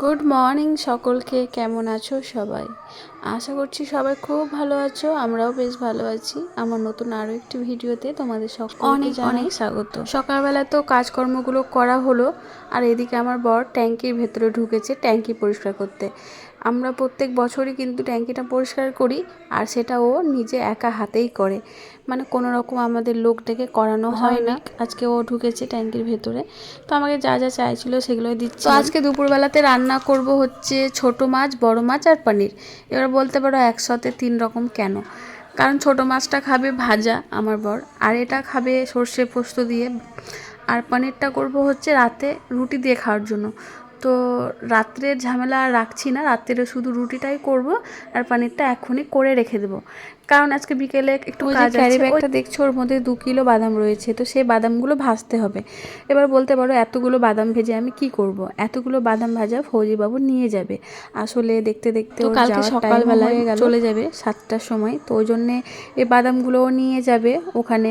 Good morning সকলকে। কেমন আছো সবাই? আশা করছি সবাই খুব ভালো আছো আমরাও বেশ ভালো আছি। আমার নতুন আরও একটি ভিডিওতে তোমাদের সকল অনেক অনেক স্বাগত। সকালবেলা তো কাজকর্মগুলো করা হলো আর এদিকে আমার বর ট্যাঙ্কির ভেতরে ঢুকেছে ট্যাঙ্কি পরিষ্কার করতে। আমরা প্রত্যেক বছরই কিন্তু ট্যাঙ্কিটা পরিষ্কার করি আর সেটা ও নিজে একা হাতেই করে। মানে কোনো রকম আমাদের লোক ডেকে করানো হয় না। আজকে ও ঢুকেছে ট্যাঙ্কির ভেতরে। তো আমাকে যা যা চাইছিল সেগুলোই দিচ্ছে তো আজকে দুপুরবেলাতে রান্না করব হচ্ছে ছোট মাছ বড় মাছ আর পনির। এবার বলতে পারো একসাথে তিন রকম কেন? কারণ ছোট মাছটা খাবে ভাজা আমার বর আর এটা খাবে সর্ষে পোস্ত দিয়ে। আর পনিরটা করব হচ্ছে রাতে রুটি দিয়ে খাওয়ার জন্য। তো রাত্রের ঝামেলা আর রাখছি না রাত্রে শুধু রুটিটাই করব আর পনিরটা এখনই করে রেখে দেবো। কারণ আজকে বিকেলে একটু কাজ ক্যারি ব্যাগটা দেখছ ওর মধ্যে দু কিলো বাদাম রয়েছে তো সেই বাদামগুলো ভাজতে হবে। এবার বলতে পারো এতগুলো বাদাম ভেজে আমি কি করব? এতগুলো বাদাম ভাজা ফৌজিবাবু নিয়ে যাবে। আসলে দেখতে দেখতে কালকে সকালবেলায় চলে যাবে সাতটার সময় তো ওই জন্যে এই বাদামগুলোও নিয়ে যাবে ওখানে।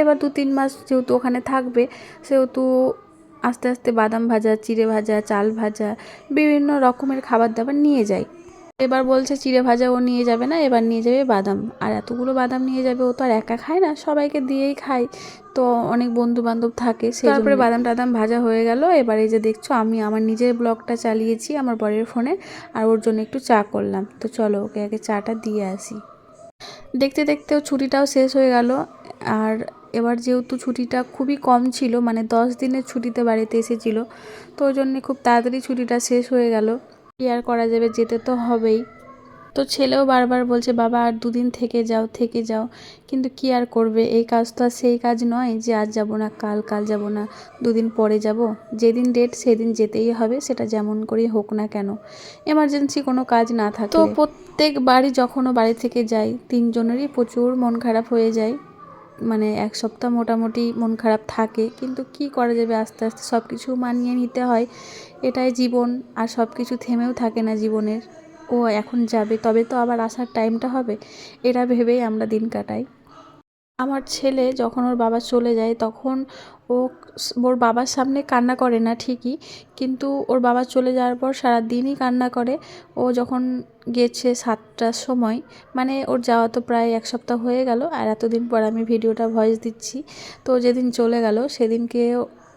এবার দু তিন মাস যেহেতু ওখানে থাকবে সেহেতু আস্তে আস্তে বাদাম ভাজা চিড়ে ভাজা চাল ভাজা বিভিন্ন রকমের খাবার দাবার নিয়ে যায়। এবার বলছে চিড়ে ভাজা ও নিয়ে যাবে না এবার নিয়ে যাবে বাদাম। আর এতগুলো বাদাম নিয়ে যাবে ও তো আর একা খায় না সবাইকে দিয়েই খায়। তো অনেক বন্ধু বান্ধব থাকে সেই তারপরে বাদাম টাদাম ভাজা হয়ে গেল এবার এই যে দেখছ আমি আমার নিজের ব্লগটা চালিয়েছি আমার বরের ফোনে আর ওর জন্য একটু চা করলাম। তো চলো ওকে আগে চাটা দিয়ে আসি। দেখতে দেখতেও ছুটিটাও শেষ হয়ে গেল আর এবার যেহেতু ছুটিটা খুবই কম ছিল মানে দশ দিনের ছুটিতে বাড়িতে এসেছিল, তো ওই জন্যে খুব তাড়াতাড়ি ছুটিটা শেষ হয়ে গেল। কি আর করা যাবে, যেতে তো হবেই। তো ছেলেও বারবার বলছে, বাবা, আর দুদিন থেকে যাও থেকে যাও। কিন্তু কি আর করবে? এই কাজ তো আর সেই কাজ নয় যে আজ যাব না, কাল কাল যাব না, দুদিন পরে যাব। যেদিন ডেট সেদিন যেতেই হবে, সেটা যেমন করেই হোক না কেন। এমার্জেন্সি কোনো কাজ না থাকে তো প্রত্যেকবারই যখনও বাড়ি থেকে যাই তিনজনেরই প্রচুর মন খারাপ হয়ে যায়। মানে এক সপ্তাহ মোটামুটি মন খারাপ থাকে, কিন্তু কি করা যাবে আস্তে আস্তে? সব কিছু মানিয়ে নিতে হয়। এটাই জীবন, আর সব কিছু থেমেও থাকে না জীবনের। ও এখন যাবে, তবে তো আবার আসার টাইমটা হবে। এটা ভেবেই আমরা দিন কাটাই। আমার ছেলে যখন ওর বাবা চলে যায়, তখন ও ওর বাবার সামনে কান্না করে না ঠিকই, কিন্তু ওর বাবা চলে যাওয়ার পর সারা দিনই কান্না করে। ও যখন গেছে সাতটার সময় মানে ওর যাওয়া তো প্রায় এক সপ্তাহ হয়ে গেল, আর এতদিন পর আমি ভিডিওটা ভয়েস দিচ্ছি। তো যেদিন চলে গেল, সেদিনকে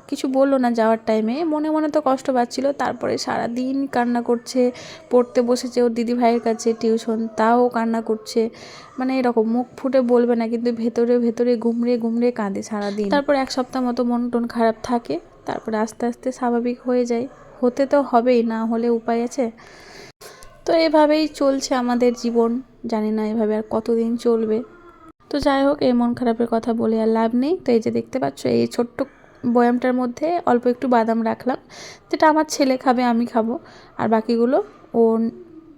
কিছু বলল না যাওয়ার টাইমে মনে মনে তো কষ্ট পাচ্ছিল। তারপরে সারা দিন কান্না করছে, পড়তে বসেছে ওর দিদি ভাইয়ের কাছে টিউশন, তাও কান্না করছে। মানে এরকম মুখ ফুটে বলবে না, কিন্তু ভেতরে ভেতরে ঘুমড়ে ঘুমড়ে কাঁদে সারাদিন। তারপর এক সপ্তাহ মতো মন টন খারাপ থাকে, তারপরে আস্তে আস্তে স্বাভাবিক হয়ে যায়। হতে তো হবেই, না হলে উপায় আছে? তো এভাবেই চলছে আমাদের জীবন। জানি না এভাবে আর কতদিন চলবে। তো যাই হোক, এই মন খারাপের কথা বলে আর লাভ নেই। তো এই যে দেখতে পাচ্ছ, এই ছোট্ট বয়ামটার মধ্যে অল্প একটু বাদাম রাখলাম। যেটা আমার ছেলে খাবে, আমি খাব। আর বাকিগুলো ও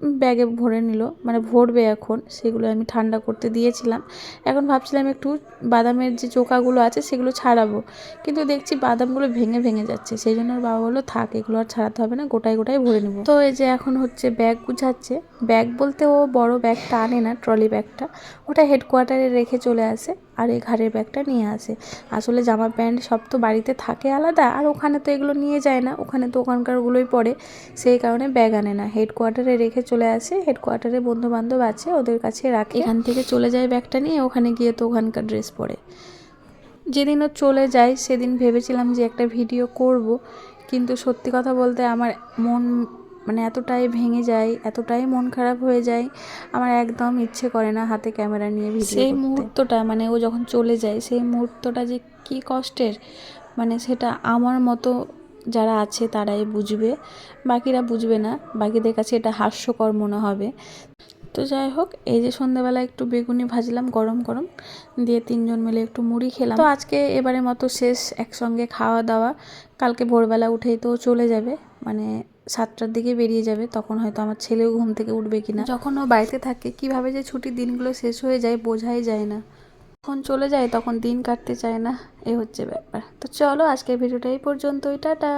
ব্যাগে ভরে নিল। মানে ভরবে এখন। সেগুলো আমি ঠান্ডা করতে দিয়েছিলাম। এখন ভাবছিলাম একটু বাদামের যে চোকাগুলো আছে, সেগুলো ছাড়াবো। কিন্তু দেখছি বাদামগুলো ভেঙে ভেঙে যাচ্ছে। সেই জন্য বাবা বলল, থাক, এগুলো আর ছাড়াতে হবে না। গোটায় গোটায় ভরে নেব। তো এই যে এখন হচ্ছে ব্যাগ গুছাচ্ছে। ব্যাগ বলতে ও বড় ব্যাগটা আনে না, ট্রলি ব্যাগটা। ওটা হেডকোয়ার্টারে রেখে চলে আসে। আর এই ঘাড়ের ব্যাগটা নিয়ে আসে। আসলে জামা প্যান্ট সব তো বাড়িতে থাকে আলাদা, আর ওখানে তো এগুলো নিয়ে যায় না। ওখানে তো ওখানকারগুলোই পড়ে। সেই কারণে ব্যাগ আনে না। হেডকোয়ার্টারে রেখে চলে আসে। হেডকোয়ার্টারে বন্ধু বান্ধব আছে, ওদের কাছে রাখে। এখান থেকে চলে যায় ব্যাগটা নিয়ে, ওখানে গিয়ে তো ওখানকার ড্রেস পরে। যেদিন ও চলে যায়, সেদিন ভেবেছিলাম যে একটা ভিডিও করব, কিন্তু সত্যি কথা বলতে আমার মন মানে এতটাই ভেঙে যায় এতটাই মন খারাপ হয়ে যায় আমার একদম ইচ্ছে করে না হাতে ক্যামেরা নিয়ে ভিডিও সেই মুহূর্তটা মানে ও যখন চলে যায় সেই মুহূর্তটা যে কি কষ্টের মানে সেটা আমার মতো যারা আছে তারাই বুঝবে বাকিরা বুঝবে না বাকিদের কাছে এটা হাস্যকর মনে হবে। তো যাই হোক এই যে সন্ধ্যাবেলা একটু বেগুনি ভাজলাম গরম গরম দিয়ে তিনজন মিলে একটু মুড়ি খেলাম। তো আজকে এবারের মতো শেষ একসঙ্গে খাওয়া দাওয়া কালকে ভোরবেলা উঠেই তো চলে যাবে মানে সাতটার দিকে বেরিয়ে যাবে, তখন হয়তো আমার ছেলেও ঘুম থেকে উঠবে কিনা। যখন ও বাড়িতে থাকে, কীভাবে যে ছুটির দিনগুলো শেষ হয়ে যায় বোঝাই যায় না। যখন চলে যায়, তখন দিন কাটতে চায় না, এ হচ্ছে ব্যাপার। তো চলো, আজকের ভিডিওটা এই পর্যন্তই, টাটা!